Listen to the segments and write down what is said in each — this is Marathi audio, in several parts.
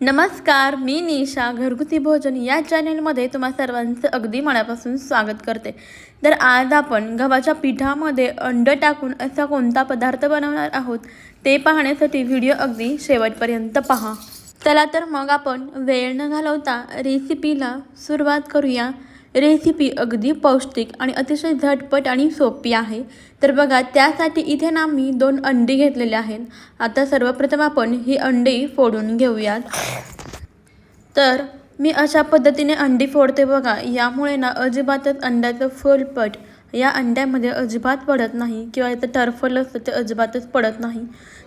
नमस्कार मी निशा घरगुती भोजन या चॅनेलमध्ये तुम्हा सर्वांचं अगदी मनापासून स्वागत करते. तर आज आपण गव्हाच्या पिठामध्ये अंड टाकून असा कोणता पदार्थ बनवणार आहोत ते पाहण्यासाठी व्हिडिओ अगदी शेवटपर्यंत पहा. चला तर मग आपण वेळ न घालवता रेसिपीला सुरुवात करूया. रेसिपी अगदी पौष्टिक आणि अतिशय झटपट आणि सोपी आहे. तर बघा त्यासाठी इथे ना मी दोन अंडी घेतलेले आहेत. आता सर्वप्रथम आपण ही अंडी फोडून घेऊयात. तर मी अशा पद्धतीने अंडी फोडते बघा. यामुळे ना अजिबातच अंड्याचं फुलपट या अंड्यामध्ये अजिबात पडत नाही किंवा इथं टरफल असतं ते अजिबातच पडत नाही.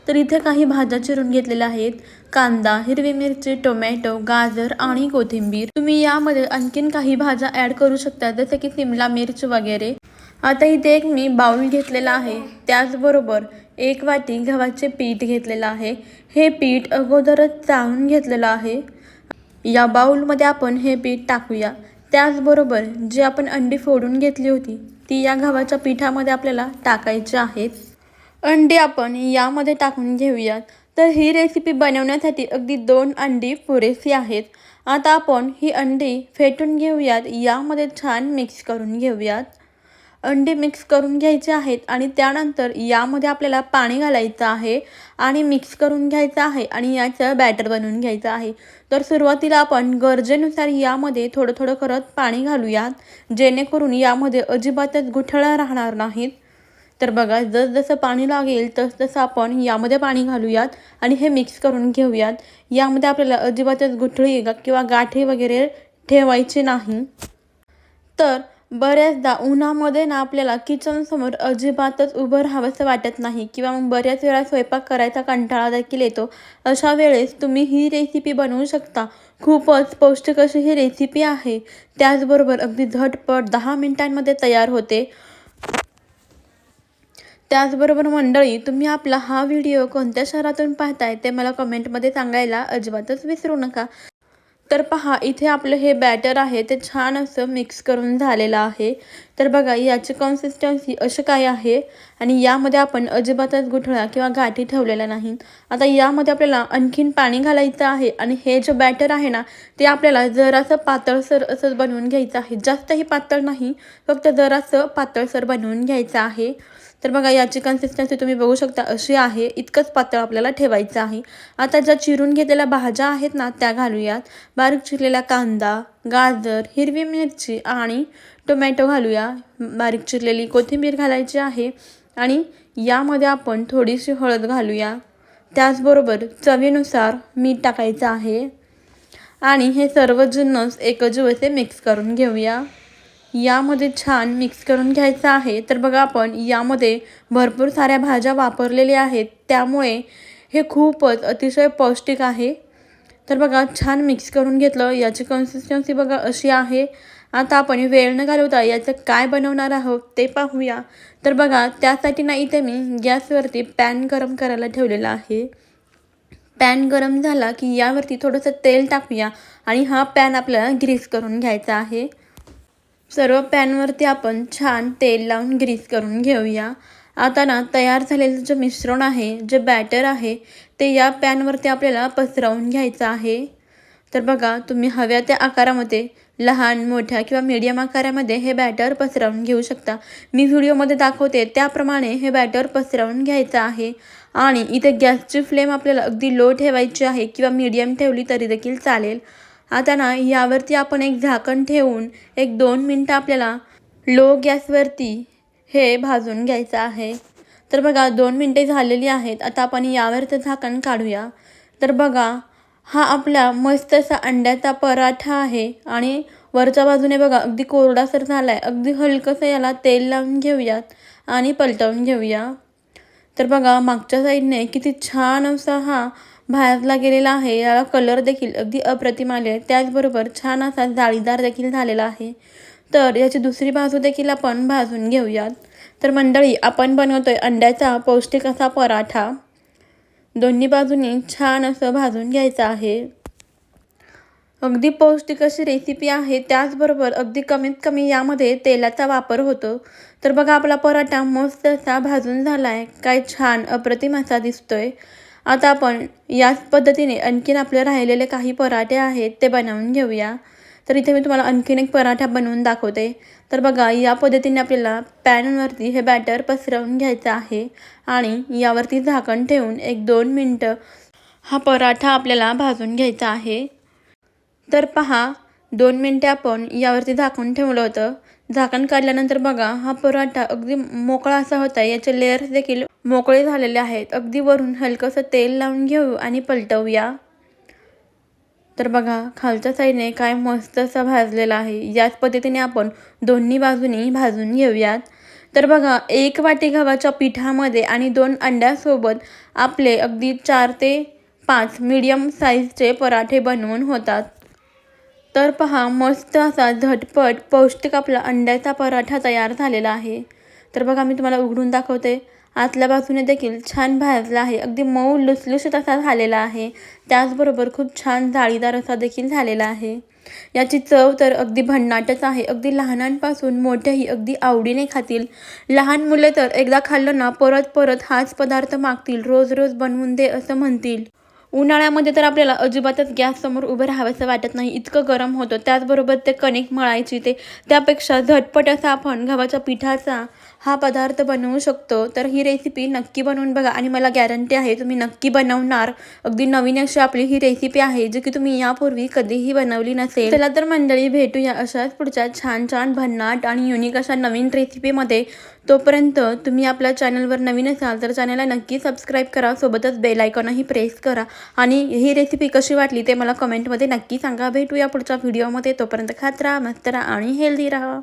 तर इथे काही भाज्या चिरून घेतलेल्या आहेत. कांदा हिरवी मिरची टोमॅटो गाजर आणि कोथिंबीर. तुम्ही यामध्ये आणखीन काही भाज्या ॲड करू शकता जसं की सिमला मिर्च वगैरे. आता इथे एक मी बाउल घेतलेला आहे. त्याचबरोबर एक वाटी गव्हाचे पीठ घेतलेलं आहे. हे पीठ अगोदरच चाळून घेतलेलं आहे. या बाउलमध्ये आपण हे पीठ टाकूया. त्याचबरोबर जी आपण अंडी फोडून घेतली होती ती या गव्हाच्या पिठामध्ये आपल्याला टाकायची आहेत. अंडी आपण यामध्ये टाकून घेऊयात. तर ही रेसिपी बनवण्यासाठी अगदी दोन अंडी पुरेशी आहेत. आता आपण ही अंडी फेटून घेऊयात. यामध्ये छान मिक्स करून घेऊयात. अंडी मिक्स करून घ्यायचे आहेत आणि त्यानंतर यामध्ये आपल्याला पाणी घालायचं आहे आणि मिक्स करून घ्यायचं आहे आणि याचं बॅटर बनवून घ्यायचं आहे. तर सुरुवातीला आपण गरजेनुसार यामध्ये थोडं थोडं करत पाणी घालूयात जेणेकरून यामध्ये अजिबातच गुठळ्या राहणार नाहीत. तर बघा जसजसं पाणी लागेल तसतसं आपण यामध्ये पाणी घालूयात आणि हे मिक्स करून घेऊयात. यामध्ये आपल्याला अजिबातच गुठळी किंवा गाठी वगैरे ठेवायची नाही. तर बऱ्याचदा उन्हामध्ये ना आपल्याला किचनसमोर अजिबातच उभं राहावंसं वाटत नाही किंवा मग बऱ्याच वेळा स्वयंपाक करायचा कंटाळा देखील येतो. अशा वेळेस तुम्ही ही रेसिपी बनवू शकता. खूपच पौष्टिक अशी ही रेसिपी आहे. त्याचबरोबर अगदी झटपट दहा मिनिटांमध्ये तयार होते. त्याचबरोबर मंडळी तुम्ही आपला हा व्हिडिओ कोणत्या शहरातून पाहताय ते मला कमेंटमध्ये सांगायला अजिबातच विसरू नका. तर पहा इथे आपलं हे बॅटर आहे ते छान असं मिक्स करून झालेलं आहे. तर बघा याची कन्सिस्टन्सी अशी काय आहे? आणि यामध्ये आपण अजिबातच गुठळा किंवा गाठी ठेवलेल्या नाही. आता यामध्ये आपल्याला आणखीन पाणी घालायचं आहे आणि हे जे बॅटर आहे ना ते आपल्याला जरासं पातळसर असं बनवून घ्यायचं आहे. जास्तही पातळ नाही फक्त जरासं पातळसर बनवून घ्यायचं आहे. तर बघा याची कन्सिस्टन्सी तुम्ही बघू शकता अशी आहे. इतकंच पातळ आपल्याला ठेवायचं आहे. आता ज्या चिरून घेतलेल्या भाज्या आहेत ना त्या घालूयात. बारीक चिरलेला कांदा गाजर हिरवी मिरची आणि टोमॅटो घालूया. बारीक चिरलेली कोथिंबीर घालायची आहे आणि यामध्ये आपण थोडीशी हळद घालूया. त्याचबरोबर चवीनुसार मीठ टाकायचं आहे. आणि हे सर्व जिन्नस एकजीव असे मिक्स करून घेऊया. यामध्ये छान मिक्स करून घ्यायचं आहे. तर बघा आपण यामध्ये भरपूर साऱ्या भाज्या वापरलेल्या आहेत. त्यामुळे हे खूपच अतिशय पौष्टिक आहे. तर बघा छान मिक्स करून घेतलं. याची कन्सिस्टन्सी बघा अशी आहे. आता आपण वेळ न घालवता याचं काय बनवणार आहोत ते पाहूया. तर बघा त्यासाठी ना इथे मी गॅसवरती पॅन गरम करायला ठेवलेला आहे. पॅन गरम झाला की यावरती थोडंसं तेल टाकूया आणि हा पॅन आपल्याला ग्रीस करून घ्यायचा आहे. सर्व पॅनवरती आपण छान तेल लावून ग्रीस करून घेऊया. आता ना तयार झालेलं जे मिश्रण आहे जे बॅटर आहे ते या पॅनवरती आपल्याला पसरवून घ्यायचं आहे. तर बघा तुम्ही हव्या त्या आकारामध्ये लहान मोठ्या किंवा मीडियम आकारामध्ये हे बॅटर पसरवून घेऊ शकता. मी व्हिडिओमध्ये दाखवते त्याप्रमाणे हे बॅटर पसरवून घ्यायचं आहे. आणि इथे गॅसची फ्लेम आपल्याला अगदी लो ठेवायची आहे किंवा मीडियम ठेवली तरी देखील चालेल. आता ना यावरती आपण एक झाकण ठेवून एक दोन मिनटं आपल्याला लो गॅसवरती हे भाजून घ्यायचं आहे. तर बघा दोन मिनटे झालेली आहेत. आता आपण यावरचं झाकण काढूया. तर बघा हा आपला मस्त असा अंड्याचा पराठा आहे. आणि वरच्या बाजूने बघा अगदी कोरडासर झाला आहे अगदी हलकंसं याला तेल लावून घेऊयात आणि पलटवून घेऊया. तर बघा मागच्या साईडने किती छान असा हा भाजला गेलेला आहे. याला कलर देखील अगदी अप्रतिम आले आहे त्याचबरोबर छान असा जाळीदार देखील झालेला आहे. तर याची दुसरी बाजू देखील आपण भाजून घेऊयात. तर मंडळी आपण बनवतोय अंड्याचा पौष्टिक असा पराठा. दोन्ही बाजूनी छान असं भाजून घ्यायचं आहे. अगदी पौष्टिक अशी रेसिपी आहे. त्याचबरोबर अगदी कमीत कमी यामध्ये तेलाचा वापर होतो. तर बघा आपला पराठा मस्त असा भाजून झाला आहे काय छान अप्रतिम असा दिसतोय. आता आपण याच पद्धतीने आणखीन आपले राहिलेले काही पराठे आहेत ते बनवून घेऊया. तर इथे मी तुम्हाला आणखीन एक पराठा बनवून दाखवते. तर बघा या पद्धतीने आपल्याला पॅनवरती हे बॅटर पसरवून घ्यायचं आहे आणि यावरती झाकण ठेवून एक दोन मिनटं हा पराठा आपल्याला भाजून घ्यायचा आहे. तर पहा दोन मिनटे आपण यावरती झाकून ठेवलं होतं. झाकण काढल्यानंतर बघा हा पराठा अगदी मोकळा असा होता. याचे लेअर्स देखील मोकळे झालेले आहेत. अगदी वरून हलकंसं तेल लावून घेऊ आणि पलटवूया. तर बघा खालच्या साईडने काय मस्त असा भाजलेला आहे. याच पद्धतीने आपण दोन्ही बाजूनी भाजून घेऊयात. तर बघा एक वाटी गव्हाच्या पिठामध्ये आणि दोन अंड्यासोबत आपले अगदी चार ते पाच मीडियम साईजचे पराठे बनवून होतात. तर पहा मस्त असा झटपट पौष्टिक आपला अंड्याचा पराठा तयार झालेला आहे. तर बघा मी तुम्हाला उघडून दाखवते. आतल्या बाजूने देखील छान भाजला आहे. अगदी मऊ लुसलुशीत असा झालेला आहे. त्याचबरोबर खूप छान जाळीदार असा देखील झालेला आहे. याची चव तर अगदी भन्नाटच आहे. अगदी लहानांपासून मोठेही अगदी आवडीने खातील. लहान मुले तर एकदा खाल्लं ना परत परत हाच पदार्थ मागतील. रोज रोज बनवून दे असं म्हणतील. उन्हाळ्यामध्ये तर आपल्याला अजिबातच गॅससमोर उभं राहावंसं वाटत नाही. इतकं गरम होतं. त्याचबरोबर ते कणिक मळायची ते त्यापेक्षा झटपट असा आपण गव्हाच्या पिठाचा हा पदार्थ बनवू शकतो तर ही रेसिपी नक्की बनवून बघा. आणि मला गॅरंटी आहे तुम्ही नक्की बनवणार. अगदी नवीन अशी आपली ही रेसिपी आहे जी की तुम्ही यापूर्वी कधीही बनवली नसेल. चला तर मंडळी भेटूया अशाच पुढच्या छान छान भन्नाट आणि युनिक अशा नवीन रेसिपीमध्ये तोपर्यंत तुम्ही आपल्या चॅनलवर नवीन असाल तर चॅनलला नक्की सबस्क्राईब करा. सोबतच बेल आयकॉनही प्रेस करा. आणि ही रेसिपी कशी वाटली ते मला कमेंटमध्ये नक्की सांगा. भेटूया पुढच्या व्हिडिओमध्ये तोपर्यंत खात राहा मस्त राहा आणि हेल्दी राहा.